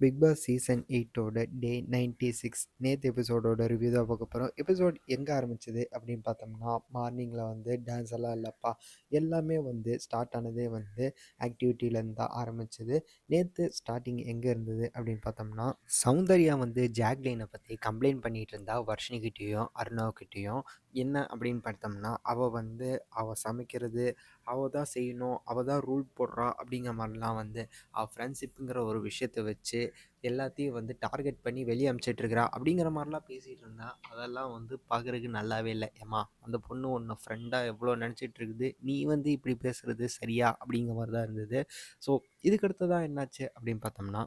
Big Boss season எயிட்டோட day ninety six நேற்று எபிசோடோட ரிவ்யூ தான் பார்க்க போகிறோம் எபிசோட் எங்கே ஆரம்பிச்சது அப்படின்னு பார்த்தோம்னா மார்னிங்கில் வந்து டான்ஸ் எல்லாம் இல்லைப்பா எல்லாமே வந்து ஸ்டார்ட் ஆனதே வந்து ஆக்டிவிட்டியிலேருந்து தான் ஆரம்பிச்சது. நேற்று ஸ்டார்டிங் எங்கே இருந்தது அப்படின்னு பார்த்தோம்னா சௌந்தர்யா வந்து ஜாக்லைனை பற்றி கம்ப்ளைண்ட் பண்ணிகிட்டு இருந்தா வர்ஷினிக்கிட்டேயும் அருணாக்கிட்டேயும் என்ன அப்படின்னு பார்த்தோம்னா அவள் வந்து அவள் சமைக்கிறது அவள் தான் செய்யணும் அவள் தான் ரூல் போடுறா அப்படிங்கிற மாதிரிலாம் வந்து அவள் ஃப்ரெண்ட்ஷிப்புங்கிற ஒரு விஷயத்த வச்சு எல்லாத்தையும் வந்து டார்கெட் பண்ணி வெளியே அனுப்பிச்சிட்ருக்கிறா அப்படிங்கிற மாதிரிலாம் பேசிகிட்டு இருந்தா அதெல்லாம் வந்து பார்க்குறதுக்கு நல்லாவே இல்லை. ஏம்மா அந்த பொண்ணு ஒன்று ஃப்ரெண்டாக எவ்வளோ நினச்சிட்டு இருக்குது நீ வந்து இப்படி பேசுகிறது சரியா அப்படிங்கிற மாதிரி தான் இருந்தது. ஸோ இதுக்கடுத்ததான் என்னாச்சு அப்படின்னு பார்த்தோம்னா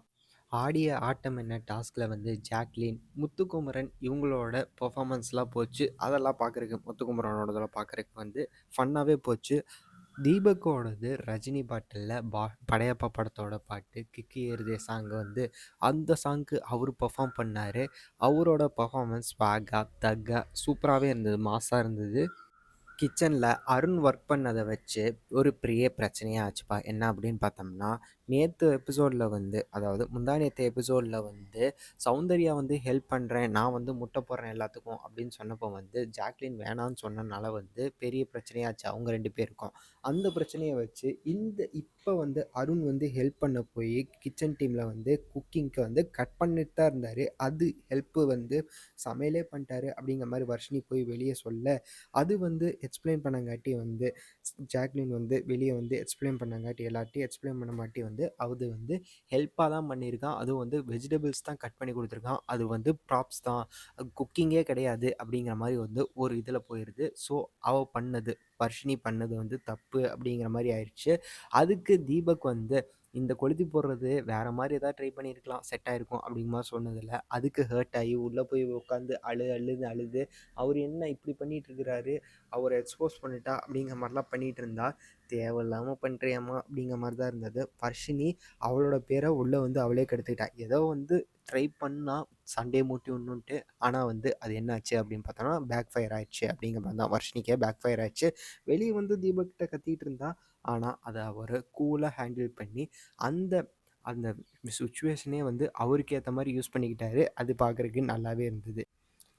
ஆடிய ஆட்டம் என்ன டாஸ்கில் வந்து ஜாக்லின் முத்துக்குமரன் இவங்களோட பெர்ஃபார்மன்ஸ்லாம் போச்சு. அதெல்லாம் பார்க்குறக்கு முத்துக்குமரனோடதெல்லாம் பார்க்குறக்கு வந்து ஃபன்னாகவே போச்சு. தீபக்கோடது ரஜினி பாட்டில் பா படையப்பா படத்தோட பாட்டு கிக்கி ஏறுதே சாங் வந்து அந்த சாங்க்கு அவர் பர்ஃபார்ம் பண்ணார். அவரோட பர்ஃபார்மன்ஸ் ஸ்வாகா தக்கா சூப்பராகவே இருந்தது மாஸாக இருந்தது. கிச்சனில் அருண் ஒர்க் பண்ணதை வச்சு ஒரு பெரிய பிரச்சனையாக ஆச்சுப்பா. என்ன அப்படின்னு பார்த்தோம்னா நேற்று எபிசோடில் வந்து அதாவது முந்தா நேற்று எபிசோடில் வந்து சௌந்தர்யா வந்து ஹெல்ப் பண்ணுறேன் நான் வந்து முட்டை போடுறேன் எல்லாத்துக்கும் அப்படின்னு சொன்னப்போ வந்து ஜாக்லின் வேணான்னு சொன்னனால வந்து பெரிய பிரச்சனையாச்சு. அவங்க ரெண்டு பேருக்கும். அந்த பிரச்சனையை வச்சு இந்த இப்போ வந்து அருண் வந்து ஹெல்ப் பண்ண போய் கிச்சன் டீமில் வந்து குக்கிங்க்கு வந்து கட் பண்ணிட்டு தான் இருந்தார். அது ஹெல்ப்பு வந்து சமையலே பண்ணிட்டாரு அப்படிங்கிற மாதிரி வர்ஷினி போய் வெளியே சொல்ல அது வந்து எக்ஸ்பிளைன் பண்ணங்காட்டி வந்து ஜாக்லின் வந்து வெளியே வந்து எக்ஸ்பிளைன் பண்ணங்காட்டி எல்லாத்தையும் எக்ஸ்பிளைன் பண்ண மாட்டி வந்து அது வந்து ஹெல்ப்பாக தான் பண்ணியிருக்கான். அதுவும் வந்து வெஜிடபிள்ஸ் தான் கட் பண்ணி கொடுத்துருக்கான். அது வந்து ப்ராப்ஸ் தான். குக்கிங்கே கிடையாது அப்படிங்கிற மாதிரி வந்து ஒரு இதில் போயிடுது ஸோ அவள் பண்ணது வர்ஷினி பண்ணது வந்து தப்பு அப்படிங்கிற மாதிரி ஆயிடுச்சு. அதுக்கு தீபக் வந்து இந்த கொளுத்தி போடுறது வேறு மாதிரி எதாவது ட்ரை பண்ணியிருக்கலாம் செட் ஆகிருக்கும் அப்படிங்கிற மாதிரி சொன்னதில்ல. அதுக்கு ஹர்ட் ஆகி உள்ளே போய் உட்காந்து அழு அழுது அழுது அவர் என்ன இப்படி பண்ணிகிட்டு இருக்கிறாரு அவரை எக்ஸ்போஸ் பண்ணிட்டா அப்படிங்கிற மாதிரிலாம் பண்ணிகிட்டு இருந்தா தேவையில்லாமல் பண்ணுறியாம்மா அப்படிங்கிற மாதிரி தான் இருந்தது. வர்ஷினி அவளோட பேரை உள்ளே வந்து அவளே கெடுத்துக்கிட்டா. ஏதோ வந்து ட்ரை பண்ணால் சண்டே மூட்டி ஒன்றுன்ட்டு ஆனால் வந்து அது என்னாச்சு அப்படின்னு பார்த்தோன்னா பேக் ஃபயர் ஆயிடுச்சு அப்படிங்கிற மாதிரி தான் வர்ஷினிக்கே பேக் ஃபயர் ஆயிடுச்சு. வெளியே வந்து தீபக்கிட்ட கத்திக்கிட்டு இருந்தா ஆனால் அதை அவர் கூலாக ஹேண்டில் பண்ணி அந்த அந்த சுச்சுவேஷனே வந்து அவருக்கு ஏற்ற மாதிரி யூஸ் பண்ணிக்கிட்டாரு. அது பார்க்குறதுக்கு நல்லாவே இருந்தது.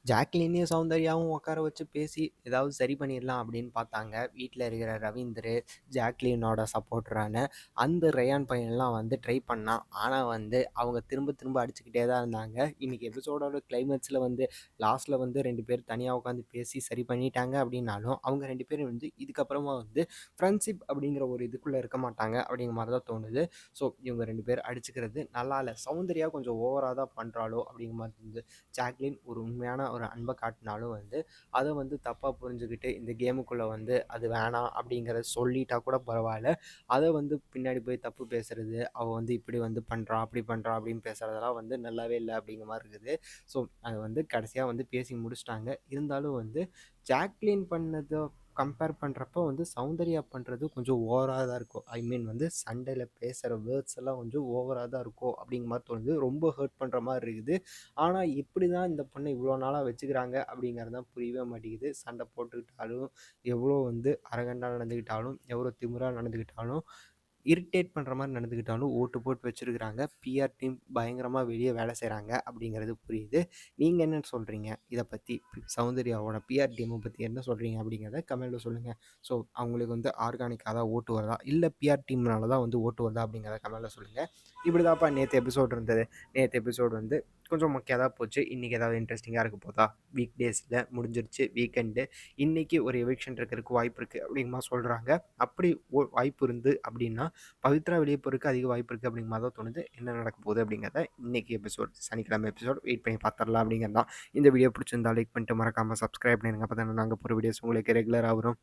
ஜாக்லினையும் சௌந்தர்யாவும் உட்கார வச்சு பேசி ஏதாவது சரி பண்ணிடலாம் அப்படின்னு பார்த்தாங்க. வீட்டில் இருக்கிற ரவீந்தர் ஜாக்லினோட சப்போர்ட்டரான அந்த ரயான் பையன்லாம் வந்து ட்ரை பண்ணான் ஆனால் வந்து அவங்க திரும்ப திரும்ப அடிச்சுக்கிட்டே தான் இருந்தாங்க. இன்றைக்கி எபிசோடோட கிளைமேக்ஸில் வந்து லாஸ்ட்டில் வந்து ரெண்டு பேர் தனியாக உட்காந்து பேசி சரி பண்ணிட்டாங்க அப்படின்னாலும் அவங்க ரெண்டு பேரும் வந்து இதுக்கப்புறமா வந்து ஃப்ரெண்ட்ஷிப் அப்படிங்கிற ஒரு இதுக்குள்ளே இருக்க மாட்டாங்க அப்படிங்கிற மாதிரி தான் தோணுது. ஸோ இவங்க ரெண்டு பேர் அடிச்சுக்கிறது நல்லா இல்லை சௌந்தர்யா கொஞ்சம் ஓவராக தான் பண்ணுறாளோ அப்படிங்கிற மாதிரி இருந்தது ஜாக்லின் ஒரு உண்மையான ஒரு அன்பை காட்டினாலும் வந்து அதை வந்து தப்பாக புரிஞ்சுக்கிட்டு இந்த கேமுக்குள்ளே வந்து அது வேணாம் அப்படிங்கிறத சொல்லிட்டா கூட பரவாயில்ல. அதை வந்து பின்னாடி போய் தப்பு பேசுகிறது அவள் வந்து இப்படி வந்து பண்ணுறா அப்படி பண்ணுறா அப்படின்னு பேசுகிறதெல்லாம் வந்து நல்லாவே இல்லை அப்படிங்கிற மாதிரி இருக்குது. ஸோ அதை வந்து கடைசியாக வந்து பேசி முடிச்சிட்டாங்க. இருந்தாலும் வந்து ஜாக்லின் பண்ணதோ கம்பேர் பண்ணுறப்போ வந்து சௌந்தர்யா பண்ணுறது கொஞ்சம் ஓவராக தான் இருக்கும். ஐ மீன் வந்து சண்டையில் பேசுகிற வேர்ட்ஸ் எல்லாம் கொஞ்சம் ஓவராக தான் இருக்கும் அப்படிங்கிற மாதிரி தோணுது. ரொம்ப ஹர்ட் பண்ணுற மாதிரி இருக்குது. ஆனால் எப்படி தான் இந்த பொண்ணை இவ்வளோ நாளாக வச்சுக்கிறாங்க அப்படிங்கிறது தான் புரியவே மாட்டேங்குது. சண்டை போட்டுக்கிட்டாலும் எவ்வளோ வந்து அரகண்டாக நடந்துக்கிட்டாலும் எவ்வளோ திமுறாக நடந்துக்கிட்டாலும் இரிட்டேட் பண்ணுற மாதிரி நடந்துக்கிட்டாலும் ஓட்டு போட்டு வச்சுருக்குறாங்க. பிஆர் டீம் பயங்கரமாக வெளியே வேலை செய்கிறாங்க அப்படிங்கிறது புரியுது. நீங்கள் என்ன சொல்கிறீங்க இதை பற்றி சௌந்தர்யாவோட பிஆர் டீமை பற்றி என்ன சொல்கிறீங்க அப்படிங்கிறத கமெண்ட்டில் சொல்லுங்கள் ஸோ அவங்களுக்கு வந்து ஆர்கானிக்காக தான் ஓட்டு வருதா? இல்லை பிஆர் டீம்னால தான் வந்து ஓட்டு வருதா அப்படிங்கிறத கமெண்ட்டில் சொல்லுங்கள் இப்படி தான்ப்பா நேற்று எபிசோட் இருந்தது. நேற்று எபிசோடு வந்து கொஞ்சம் முக்கியதாக போச்சு. இன்றைக்கி ஏதாவது இன்ட்ரெஸ்டிங்காக இருக்க போதா? வீக் டேஸில் முடிஞ்சிருச்சு. வீக்கெண்டு இன்றைக்கி ஒரு எவிக்ஷன் இருக்கிறதுக்கு வாய்ப்பு இருக்குது அப்படிங்கமா சொல்கிறாங்க அப்படி வாய்ப்பு இருந்து அப்படின்னா பவித்ரா வெளியே போகிறதுக்கு அதிக வாய்ப்பு இருக்குது அப்படிங்கிற மாதிரி தான் தோணுது. என்ன நடக்க போகுது அப்படிங்கிறத இன்றைக்கி எபிசோட் சனிக்கிழமை எபிசோட் வெயிட் பண்ணி பார்த்துடலாம் அப்படிங்கிறதான் இந்த வீடியோ பிடிச்சிருந்தா லைக் பண்ணிட்டு மறக்காமல் சப்ஸ்கிரைப் பண்ணிடுங்க. அப்போ தானே நாங்கள் போகிற வீடியோஸ் உங்களுக்கு ரெகுலராக வரும்.